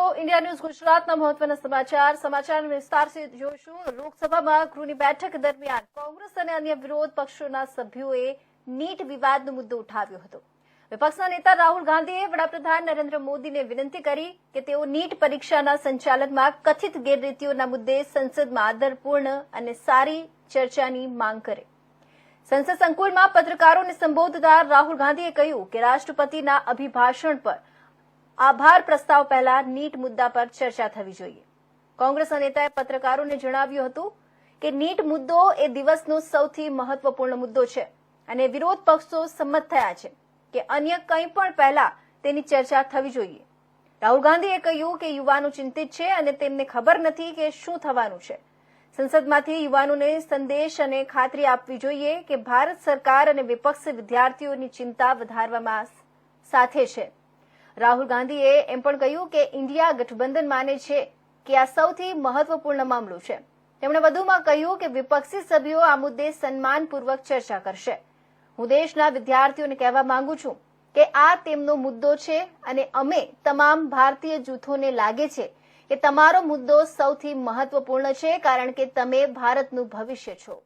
India news ગુજરાતના મહત્વના સમાચાર. સમાચાર વિસ્તારથી જોઈશું. લોકસભામાં ગૃહની બેઠક દરમિયાન કોંગ્રેસ અને અન્ય વિરોધ પક્ષોના સભ્યોએ નીટ વિવાદનો મુદ્દો ઉઠાવ્યો હતો. વિપક્ષના નેતા રાહુલ ગાંધીએ વડાપ્રધાન નરેન્દ્ર મોદીને વિનંતી કરી કે તેઓ નીટ પરીક્ષાના સંચાલનમાં કથિત ગેરરીતિઓના મુદ્દે સંસદમાં આદરપૂર્ણ અને સારી ચર્ચાની માંગ કરે. સંસદ સંકુલમાં પત્રકારોને સંબોધતા રાહુલ ગાંધીએ કહ્યું કે રાષ્ટ્રપતિના અભિભાષણ પર આભાર પ્રસ્તાવ પહેલા નીટ મુદ્દા પર ચર્ચા થવી જોઈએ. કોંગ્રેસના નેતાએ પત્રકારોને જણાવ્યું હતું કે નીટ મુદ્દો એ દિવસનો સૌથી મહત્વપૂર્ણ મુદ્દો છે અને વિરોધ પક્ષો સંમત થયા છે કે અન્ય કંઈ પણ પહેલા તેની ચર્ચા થવી જોઈએ. રાહુલ ગાંધીએ કહ્યું કે યુવાનો ચિંતિત છે અને તેમને ખબર નથી કે શું થવાનું છે. સંસદમાંથી યુવાનોને સંદેશ અને ખાતરી આપવી જોઈએ કે ભારત સરકાર અને વિપક્ષ વિદ્યાર્થીઓની ચિંતા વધારવામાં સાથે છે. રાહુલ ગાંધીએ એમ પણ કહ્યું કે ઇન્ડિયા ગઠબંધન માને છે કે આ સૌથી મહત્વપૂર્ણ મામલો છે. તેમણે વધુમાં કહ્યું કે વિપક્ષી સભ્યો આ મુદ્દે સન્માનપૂર્વક ચર્ચા કરશે. હું દેશના વિદ્યાર્થીઓને કહેવા માંગુ છું કે આ તેમનો મુદ્દો છે અને અમે તમામ ભારતીય જૂથોને લાગે છે કે તમારો મુદ્દો સૌથી મહત્વપૂર્ણ છે કારણ કે તમે ભારતનું ભવિષ્ય છો.